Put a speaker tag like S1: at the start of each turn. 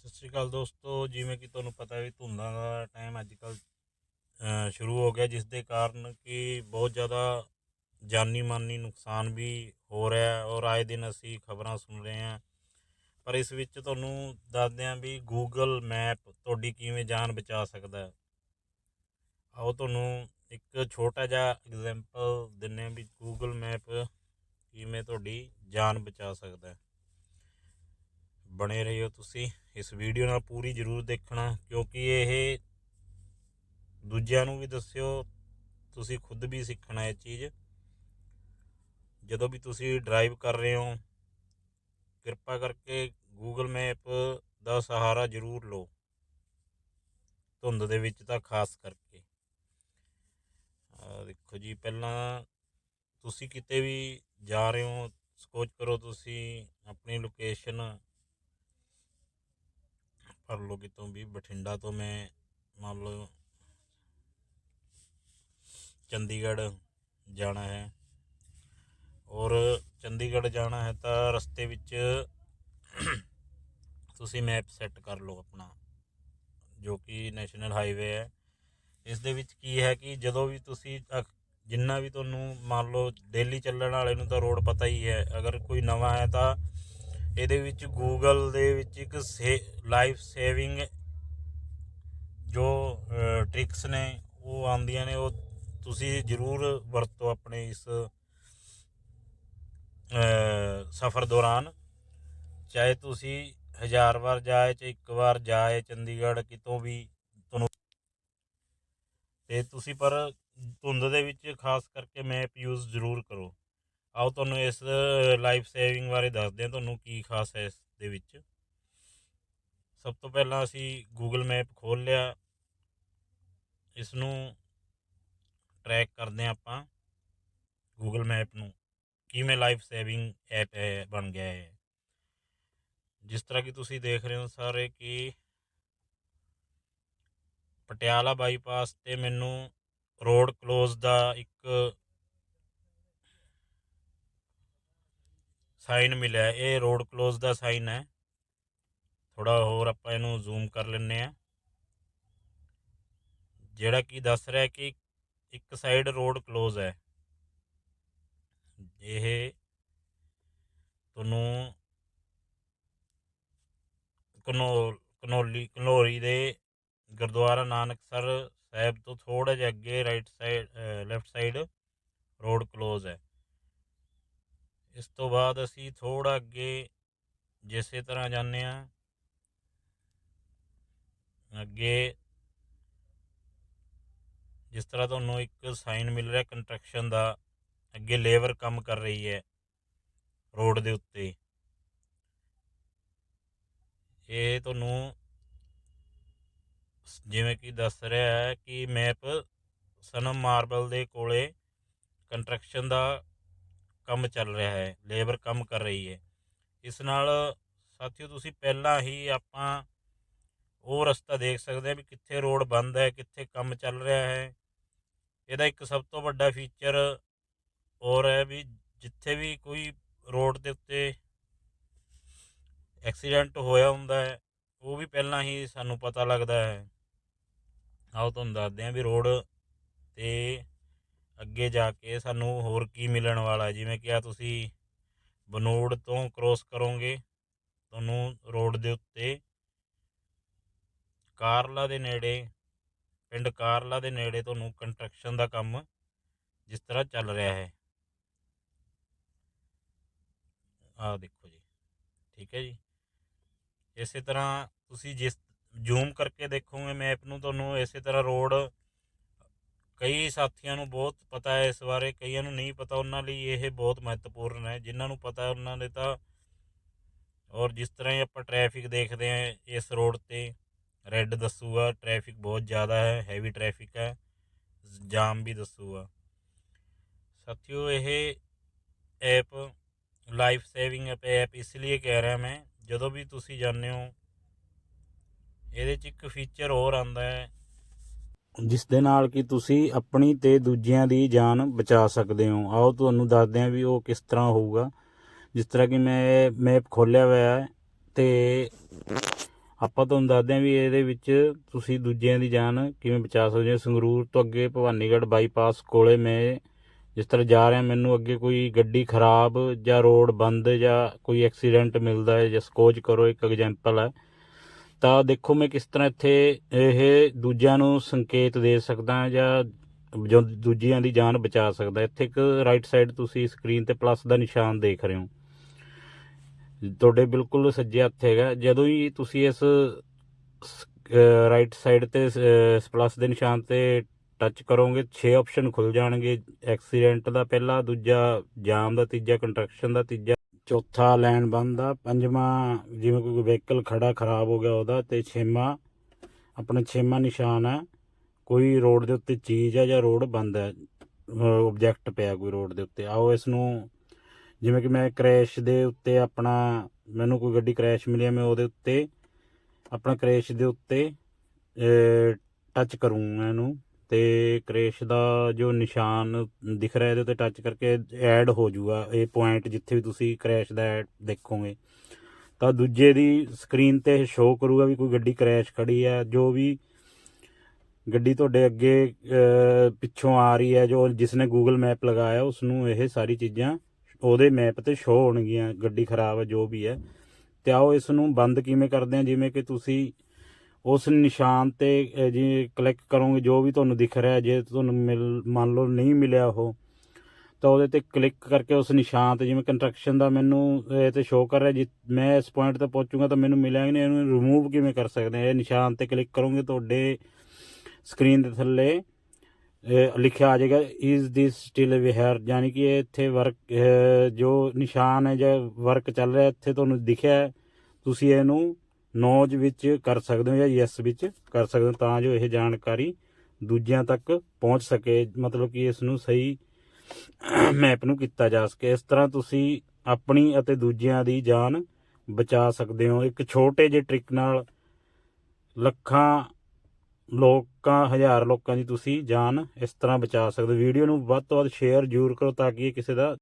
S1: ਸਤਿ ਸ਼੍ਰੀ ਅਕਾਲ ਦੋਸਤੋ, ਜਿਵੇਂ ਕਿ ਤੁਹਾਨੂੰ ਪਤਾ ਹੈ ਵੀ ਧੁੰਦਾਂ ਦਾ ਟਾਈਮ ਅੱਜ ਕੱਲ ਸ਼ੁਰੂ ਹੋ ਗਿਆ, ਜਿਸ ਦੇ ਕਾਰਨ ਕਿ ਬਹੁਤ ਜ਼ਿਆਦਾ ਜਾਨੀ ਮਾਨੀ ਨੁਕਸਾਨ ਵੀ ਹੋ ਰਿਹਾ ਹੈ ਔਰ ਆਏ ਦਿਨ ਅਸੀਂ ਖਬਰਾਂ ਸੁਣ ਰਹੇ ਹਾਂ। ਪਰ ਇਸ ਵਿੱਚ ਤੁਹਾਨੂੰ ਦੱਸਦੇ ਹਾਂ ਵੀ ਗੂਗਲ ਮੈਪ ਤੁਹਾਡੀ ਕਿਵੇਂ ਜਾਨ ਬਚਾ ਸਕਦਾ ਹੈ। ਆਓ ਤੁਹਾਨੂੰ ਇੱਕ ਛੋਟਾ ਜਿਹਾ ਐਗਜ਼ਾਮਪਲ ਦਿੰਨੇ ਹਾਂ ਵੀ ਗੂਗਲ ਮੈਪ ਕਿਵੇਂ ਤੁਹਾਡੀ ਜਾਨ ਬਚਾ ਸਕਦਾ ਹੈ। ਬਣੇ ਰਹੀਓ ਤੁਸੀਂ। ਇਸ ਵੀਡੀਓ ਨਾਲ ਪੂਰੀ ਜ਼ਰੂਰ ਦੇਖਣਾ, ਕਿਉਂਕਿ ਇਹ ਦੂਜਿਆਂ ਨੂੰ ਵੀ ਦੱਸਿਓ, ਤੁਸੀਂ ਖੁਦ ਵੀ ਸਿੱਖਣਾ ਇਹ ਚੀਜ਼। ਜਦੋਂ ਵੀ ਤੁਸੀਂ ਡਰਾਈਵ ਕਰ ਰਹੇ ਹੋ, ਕਿਰਪਾ ਕਰਕੇ ਗੂਗਲ ਮੈਪ ਦਾ ਸਹਾਰਾ ਜ਼ਰੂਰ ਲਓ। ਧੁੰਦ ਦੇ ਵਿੱਚ ਤਾਂ ਖਾਸ ਕਰਕੇ। ਦੇਖੋ ਜੀ, ਪਹਿਲਾਂ ਤੁਸੀਂ ਕਿਤੇ ਵੀ ਜਾ ਰਹੇ ਹੋ, ਸੋਚ ਕਰੋ ਤੁਸੀਂ ਆਪਣੀ ਲੋਕੇਸ਼ਨ ਕਰ ਲਓ ਕਿਤੋਂ ਵੀ ਬਠਿੰਡਾ ਤੋਂ ਮੈਂ ਮੰਨ ਲਓ ਚੰਡੀਗੜ੍ਹ ਜਾਣਾ ਹੈ। ਔਰ ਚੰਡੀਗੜ੍ਹ ਜਾਣਾ ਹੈ ਤਾਂ ਰਸਤੇ ਵਿੱਚ ਤੁਸੀਂ ਮੈਪ ਸੈੱਟ ਕਰ ਲਓ ਆਪਣਾ, ਜੋ ਕਿ ਨੈਸ਼ਨਲ ਹਾਈਵੇ ਹੈ। ਇਸ ਦੇ ਵਿੱਚ ਕੀ ਹੈ ਕਿ ਜਦੋਂ ਵੀ ਤੁਸੀਂ ਅਕ- ਜਿੰਨਾ ਵੀ ਤੁਹਾਨੂੰ ਮੰਨ ਲਓ ਡੇਲੀ ਚੱਲਣ ਵਾਲੇ ਨੂੰ ਤਾਂ ਰੋਡ ਪਤਾ ਹੀ ਹੈ। ਅਗਰ ਕੋਈ ਨਵਾਂ ਹੈ ਤਾਂ ਇਹਦੇ ਵਿੱਚ ਗੂਗਲ ਦੇ ਵਿੱਚ ਇੱਕ ਲਾਈਫ ਸੇਵਿੰਗ ਜੋ ਟ੍ਰਿਕਸ ਨੇ, ਉਹ ਆਉਂਦੀਆਂ ਨੇ, ਉਹ ਤੁਸੀਂ ਜ਼ਰੂਰ ਵਰਤੋ ਆਪਣੇ ਇਸ ਸਫ਼ਰ ਦੌਰਾਨ। ਚਾਹੇ ਤੁਸੀਂ ਹਜ਼ਾਰ ਵਾਰ ਜਾਏ, ਚਾਹੇ ਇੱਕ ਵਾਰ ਜਾਏ, ਚੰਡੀਗੜ੍ਹ ਕਿਤੋਂ ਵੀ ਤੁਹਾਨੂੰ ਤੇ ਤੁਸੀਂ ਪਰ ਧੁੰਦ ਦੇ ਵਿੱਚ ਖਾਸ ਕਰਕੇ ਮੈਪ ਯੂਜ਼ ਜ਼ਰੂਰ ਕਰੋ। ਆਓ ਤੁਹਾਨੂੰ ਇਸ ਲਾਈਫ ਸੇਵਿੰਗ ਬਾਰੇ ਦੱਸਦੇ ਹਾਂ ਤੁਹਾਨੂੰ ਕੀ ਖਾਸ ਹੈ ਇਸ ਦੇ ਵਿੱਚ। ਸਭ ਤੋਂ ਪਹਿਲਾਂ ਅਸੀਂ ਗੂਗਲ ਮੈਪ ਖੋਲ ਲਿਆ। ਇਸ ਨੂੰ ਟਰੈਕ ਕਰਦੇ ਹਾਂ ਆਪਾਂ ਗੂਗਲ ਮੈਪ ਨੂੰ, ਕਿਵੇਂ ਲਾਈਫ ਸੇਵਿੰਗ ਐਪ ਹੈ, ਬਣ ਗਿਆ ਹੈ। ਜਿਸ ਤਰ੍ਹਾਂ ਕਿ ਤੁਸੀਂ ਦੇਖ ਰਹੇ ਹੋ ਸਾਰੇ ਕਿ ਪਟਿਆਲਾ ਬਾਈਪਾਸ ਤੇ ਮੈਨੂੰ ਰੋਡ ਕਲੋਜ਼ ਦਾ ਇੱਕ ਸਾਈਨ ਮਿਲਿਆ ਇਹ ਰੋਡ ਕਲੋਜ਼ ਦਾ ਸਾਈਨ ਹੈ। ਥੋੜਾ ਹੋਰ ਆਪਾਂ ਇਹਨੂੰ ਜ਼ੂਮ ਕਰ ਲੈਂਦੇ ਆ ਜਿਹੜਾ ਕਿ ਦੱਸ ਰਿਹਾ ਕਿ ਇੱਕ ਸਾਈਡ ਰੋਡ ਕਲੋਜ਼ ਹੈ। ਇਹ ਤੁਹਾਨੂੰ ਕਨੌਲ, ਕਨੌਲੀ, ਕਨੌਰੀ ਦੇ ਗੁਰਦੁਆਰਾ ਨਾਨਕਸਰ ਸਾਹਿਬ ਤੋਂ ਥੋੜਾ ਜਿਹਾ ਅੱਗੇ right side left side road close ਹੈ। ਇਸ ਤੋਂ ਬਾਅਦ ਅਸੀਂ ਥੋੜਾ ਅੱਗੇ ਜਿਸੇ ਤਰ੍ਹਾਂ ਜਾਂਦੇ ਆ ਅੱਗੇ ਜਿਸ ਤਰ੍ਹਾਂ ਤੁਹਾਨੂੰ ਇੱਕ ਸਾਈਨ ਮਿਲ ਰਿਹਾ ਕੰਸਟਰਕਸ਼ਨ ਦਾ, ਅੱਗੇ ਲੇਬਰ ਕੰਮ ਕਰ ਰਹੀ ਹੈ ਰੋਡ ਦੇ ਉੱਤੇ। ਇਹ ਤੁਹਾਨੂੰ ਜਿਵੇਂ ਕਿ ਦੱਸ ਰਿਹਾ ਹੈ ਕਿ ਮੈਪ ਸਨਮ ਮਾਰਬਲ ਦੇ ਕੋਲੇ ਕੰਸਟਰਕਸ਼ਨ ਦਾ ਕੰਮ ਚੱਲ ਰਿਹਾ ਹੈ, ਲੇਬਰ ਕੰਮ ਕਰ ਰਹੀ ਹੈ। ਇਸ ਨਾਲ ਸਾਥੀਓ ਤੁਸੀਂ ਪਹਿਲਾਂ ਹੀ ਆਪਾਂ ਉਹ ਰਸਤਾ ਦੇਖ ਸਕਦੇ ਆ ਵੀ ਕਿੱਥੇ ਰੋਡ ਬੰਦ ਹੈ, ਕਿੱਥੇ ਕੰਮ ਚੱਲ ਰਿਹਾ ਹੈ। ਇਹਦਾ ਇੱਕ ਸਭ ਤੋਂ ਵੱਡਾ ਫੀਚਰ ਹੋਰ ਹੈ ਵੀ ਜਿੱਥੇ ਵੀ ਕੋਈ ਰੋਡ ਦੇ ਉੱਤੇ ਐਕਸੀਡੈਂਟ ਹੋਇਆ ਹੁੰਦਾ ਹੈ, ਉਹ ਵੀ ਪਹਿਲਾਂ ਹੀ ਸਾਨੂੰ ਪਤਾ ਲੱਗਦਾ ਹੈ। ਆਓ ਤੁਹਾਨੂੰ ਦੱਸਦੇ ਹਾਂ ਵੀ ਰੋਡ ਤੇ ਅੱਗੇ ਜਾ ਕੇ ਸਾਨੂੰ ਹੋਰ ਕੀ ਮਿਲਣ ਵਾਲਾ ਜਿਵੇਂ ਕਿ ਆ ਤੁਸੀਂ ਬਨੋੜ ਤੋਂ ਕ੍ਰੋਸ ਕਰੋਗੇ, ਤੁਹਾਨੂੰ ਰੋਡ ਦੇ ਉੱਤੇ ਕਾਰਲਾ ਦੇ ਨੇੜੇ, ਪਿੰਡ ਕਾਰਲਾ ਦੇ ਨੇੜੇ ਤੁਹਾਨੂੰ ਕੰਸਟਰਕਸ਼ਨ ਦਾ ਕੰਮ ਜਿਸ ਤਰ੍ਹਾਂ ਚੱਲ ਰਿਹਾ ਹੈ। ਆਹ ਦੇਖੋ ਜੀ, ਠੀਕ ਹੈ ਜੀ। ਇਸੇ ਤਰ੍ਹਾਂ ਤੁਸੀਂ ਜਿਸ ਜ਼ੂਮ ਕਰਕੇ ਦੇਖੋਗੇ ਮੈਪ ਨੂੰ, ਤੁਹਾਨੂੰ ਇਸੇ ਤਰ੍ਹਾਂ ਰੋਡ ਕਈ ਸਾਥੀਆਂ ਨੂੰ ਬਹੁਤ ਪਤਾ ਹੈ ਇਸ ਬਾਰੇ, ਕਈਆਂ ਨੂੰ ਨਹੀਂ ਪਤਾ, ਉਹਨਾਂ ਲਈ ਇਹ ਬਹੁਤ ਮਹੱਤਵਪੂਰਨ ਹੈ। ਜਿਨ੍ਹਾਂ ਨੂੰ ਪਤਾ ਉਹਨਾਂ ਦੇ ਤਾਂ ਔਰ ਜਿਸ ਤਰ੍ਹਾਂ ਹੀ ਆਪਾਂ ਟ੍ਰੈਫਿਕ ਦੇਖਦੇ ਹਾਂ, ਇਸ ਰੋਡ ਤੇ ਰੈੱਡ ਦੱਸੂਗਾ ਟ੍ਰੈਫਿਕ ਬਹੁਤ ਜ਼ਿਆਦਾ ਹੈ ਹੈਵੀ ਟ੍ਰੈਫਿਕ ਹੈ, ਜਾਮ ਵੀ ਦੱਸੂਗਾ। ਸਾਥੀਓ, ਇਹ app life saving app app ਇਸ ਲਈ ਕਹਿ ਰਿਹਾ ਮੈਂ, ਜਦੋਂ ਵੀ ਤੁਸੀਂ ਜਾਂਦੇ ਹੋ, ਇਹਦੇ 'ਚ ਇੱਕ ਫੀਚਰ ਹੋਰ ਆਂਦਾ ਹੈ ਜਿਸ ਦੇ ਨਾਲ ਕਿ ਤੁਸੀਂ ਆਪਣੀ ਤੇ ਦੂਜਿਆਂ ਦੀ ਜਾਨ ਬਚਾ ਸਕਦੇ ਹੋ। ਆਓ ਤੁਹਾਨੂੰ ਦੱਸਦੇ ਹਾਂ ਵੀ ਉਹ ਕਿਸ ਤਰ੍ਹਾਂ ਹੋਊਗਾ। ਜਿਸ ਤਰ੍ਹਾਂ ਕਿ ਮੈਂ ਮੈਪ ਖੋਲ੍ਹਿਆ ਹੋਇਆ ਹੈ ਤੇ ਆਪਾਂ ਆਪਾਂ ਤੁਹਾਨੂੰ ਦੱਸਦੇ ਹਾਂ ਵੀ ਇਹਦੇ ਵਿੱਚ ਤੁਸੀਂ ਦੂਜਿਆਂ ਦੀ ਜਾਨ ਕਿਵੇਂ ਬਚਾ ਸਕਦੇ ਹੋ। ਸੰਗਰੂਰ ਤੋਂ ਅੱਗੇ ਭਵਾਨੀਗੜ੍ਹ ਬਾਈਪਾਸ ਕੋਲੇ ਮੈਂ ਜਿਸ ਤਰ੍ਹਾਂ ਜਾ ਰਿਹਾ, ਮੈਨੂੰ ਅੱਗੇ ਕੋਈ ਗੱਡੀ ਖਰਾਬ ਜਾਂ ਰੋਡ ਬੰਦ ਜਾਂ ਕੋਈ ਐਕਸੀਡੈਂਟ ਮਿਲਦਾ ਹੈ ਜਾਂ ਸਕੋਚ ਕਰੋ, ਇੱਕ ਐਗਜ਼ਾਮਪਲ ਹੈ। ਤਾਂ ਦੇਖੋ ਮੈਂ ਕਿਸ ਤਰ੍ਹਾਂ ਇੱਥੇ ਇਹ ਦੂਜਿਆਂ ਨੂੰ ਸੰਕੇਤ ਦੇ ਸਕਦਾ ਜਾਂ ਦੂਜਿਆਂ ਦੀ ਜਾਨ ਬਚਾ ਸਕਦਾ। ਇੱਥੇ ਇੱਕ ਰਾਈਟ ਸਾਈਡ ਤੁਸੀਂ ਸਕਰੀਨ ਤੇ ਪਲੱਸ ਦਾ ਨਿਸ਼ਾਨ ਦੇਖ ਰਹੇ ਹੋ। ਤੁਹਾਡੇ ਬਿਲਕੁਲ ਸੱਜੇ ਹੱਥ ਹੈਗਾ। ਜਦੋਂ ਹੀ ਤੁਸੀਂ ਇਸ ਰਾਈਟ ਸਾਈਡ ਤੇ ਪਲੱਸ ਦੇ ਨਿਸ਼ਾਨ ਤੇ ਟੱਚ ਕਰੋਗੇ 6 ਆਪਸ਼ਨ ਖੁੱਲ ਜਾਣਗੇ। ਐਕਸੀਡੈਂਟ ਦਾ ਪਹਿਲਾ, ਦੂਜਾ, ਜਾਮ ਦਾ ਤੀਜਾ ਕੰਸਟਰਕਸ਼ਨ ਦਾ ਤੀਜਾ। ਚੌਥਾ ਲੈਣ ਬੰਦ ਦਾ ਪੰਜਵਾਂ ਜਿਵੇਂ ਕੋਈ ਵਹੀਕਲ ਖੜਾ ਖਰਾਬ ਹੋ ਗਿਆ ਉਹਦਾ ਤੇ ਛੇਵਾਂ, ਆਪਣਾ ਛੇਵਾਂ ਨਿਸ਼ਾਨ ਹੈ ਕੋਈ ਰੋਡ ਦੇ ਉੱਤੇ ਚੀਜ਼ ਹੈ ਜਾਂ ਰੋਡ ਬੰਦ ਹੈ ਆਬਜੈਕਟ ਪਿਆ ਕੋਈ ਰੋਡ ਦੇ ਉੱਤੇ। ਆਓ ਇਸ ਨੂੰ, ਜਿਵੇਂ ਕਿ ਮੈਂ ਕ੍ਰੈਸ਼ ਦੇ ਉੱਤੇ ਆਪਣਾ, ਮੈਨੂੰ ਕੋਈ ਗੱਡੀ ਕ੍ਰੈਸ਼ ਮਿਲੀ ਮੈਂ ਉਹਦੇ ਉੱਤੇ, ਆਪਣਾ ਕ੍ਰੈਸ਼ ਦੇ ਉੱਤੇ ਟੱਚ ਕਰੂੰਗਾ ਇਹਨੂੰ। ਤੇ ਕ੍ਰੈਸ਼ ਦਾ ਜੋ ਨਿਸ਼ਾਨ ਦਿਖ ਰਿਹਾ ਇਹਦੇ ਉੱਤੇ ਟੱਚ ਕਰਕੇ ਐਡ ਹੋ ਜਾਊਗਾ ਇਹ ਪੁਆਇੰਟ ਜਿੱਥੇ ਵੀ ਤੁਸੀਂ ਕ੍ਰੈਸ਼ ਦਾ ਐਡ ਦੇਖੋਗੇ। ਤਾਂ ਦੂਜੇ ਦੀ ਸਕਰੀਨ ਤੇ ਸ਼ੋਅ ਕਰੂਗਾ ਵੀ ਕੋਈ ਗੱਡੀ ਕ੍ਰੈਸ਼ ਖੜੀ ਹੈ, ਜੋ ਵੀ ਗੱਡੀ ਤੁਹਾਡੇ ਅੱਗੇ ਪਿੱਛੋਂ ਆ ਰਹੀ ਹੈ, ਜੋ ਜਿਸ ਨੇ ਗੂਗਲ ਮੈਪ ਲਗਾਇਆ ਉਸ ਨੂੰ ਇਹ ਸਾਰੀ ਚੀਜ਼ਾਂ ਉਹਦੇ ਮੈਪ ਤੇ ਸ਼ੋਅ ਹੋਣਗੀਆਂ, ਗੱਡੀ ਖਰਾਬ ਹੈ, ਜੋ ਵੀ ਹੈ। ਤੇ ਆਓ ਇਸ ਨੂੰ ਬੰਦ ਕਿਵੇਂ ਕਰਦੇ ਆ ਜਿਵੇਂ ਕਿ ਤੁਸੀਂ ਉਸ ਨਿਸ਼ਾਨ ਤੇ ਅਹ, ਜੀ ਕਲਿੱਕ ਕਰੋਗੇ ਜੋ ਵੀ ਤੁਹਾਨੂੰ ਦਿਖ ਰਿਹਾ ਜੇ ਤੁਹਾਨੂੰ ਮਿਲ ਮੰਨ ਲਓ ਨਹੀਂ ਮਿਲਿਆ ਉਹ ਤਾਂ ਉਹਦੇ ਤੇ ਕਲਿੱਕ ਕਰਕੇ ਉਸ ਨਿਸ਼ਾਨ ਤੇ ਜਿਵੇਂ ਕੰਸਟਰਕਸ਼ਨ ਦਾ ਮੈਨੂੰ ਇਹ ਤੇ ਸ਼ੋਅ ਕਰ ਰਿਹਾ ਜੀ ਮੈਂ ਇਸ ਪੁਆਇੰਟ ਤੇ ਪਹੁੰਚੂਗਾ ਤਾਂ ਮੈਨੂੰ ਮਿਲਿਆ ਹੀ ਨਹੀਂ ਇਹਨੂੰ ਰਿਮੂਵ ਕਿਵੇਂ ਕਰ ਸਕਦੇ ਆ? ਇਹ ਨਿਸ਼ਾਨ ਤੇ ਕਲਿੱਕ ਕਰੋਗੇ ਤੁਹਾਡੇ ਸਕਰੀਨ ਦੇ ਥੱਲੇ ਲਿਖਿਆ ਆ ਜਾਏਗਾ ਇਜ਼ ਦਿਸ ਸਟਿਲ ਵਿਹਰ ਯਾਨੀ ਕਿ ਇਹ ਇੱਥੇ ਵਰਕ ਜੋ ਨਿਸ਼ਾਨ ਹੈ ਜਾਂ ਵਰਕ ਚੱਲ ਰਿਹਾ ਇੱਥੇ ਤੁਹਾਨੂੰ ਦਿਖਿਆ ਤੁਸੀਂ ਇਹਨੂੰ ਨੋਜ ਵਿੱਚ ਕਰ ਸਕਦੇ ਹੋ ਜਾਂ ਯੈਸ ਵਿੱਚ ਕਰ ਸਕਦੇ ਹੋ, ਤਾਂ ਜੋ ਇਹ ਜਾਣਕਾਰੀ ਦੂਜਿਆਂ ਤੱਕ ਪਹੁੰਚ ਸਕੇ, ਮਤਲਬ ਕਿ ਇਸ ਨੂੰ ਸਹੀ ਮੈਪ ਨੂੰ ਕੀਤਾ ਜਾ ਸਕੇ। ਇਸ ਤਰ੍ਹਾਂ ਤੁਸੀਂ ਆਪਣੀ ਅਤੇ ਦੂਜਿਆਂ ਦੀ ਜਾਨ ਬਚਾ ਸਕਦੇ ਹੋ। ਇੱਕ ਛੋਟੇ ਜਿਹੇ ਟ੍ਰਿਕ ਨਾਲ ਲੱਖਾਂ ਲੋਕਾਂ, ਹਜ਼ਾਰ ਲੋਕਾਂ ਦੀ ਤੁਸੀਂ ਜਾਨ ਇਸ ਤਰ੍ਹਾਂ ਬਚਾ ਸਕਦੇ ਹੋ। ਵੀਡੀਓ ਨੂੰ ਵੱਧ ਤੋਂ ਵੱਧ ਸ਼ੇਅਰ ਜ਼ਰੂਰ ਕਰੋ ਤਾਂ ਕਿ ਇਹ ਕਿਸੇ ਦਾ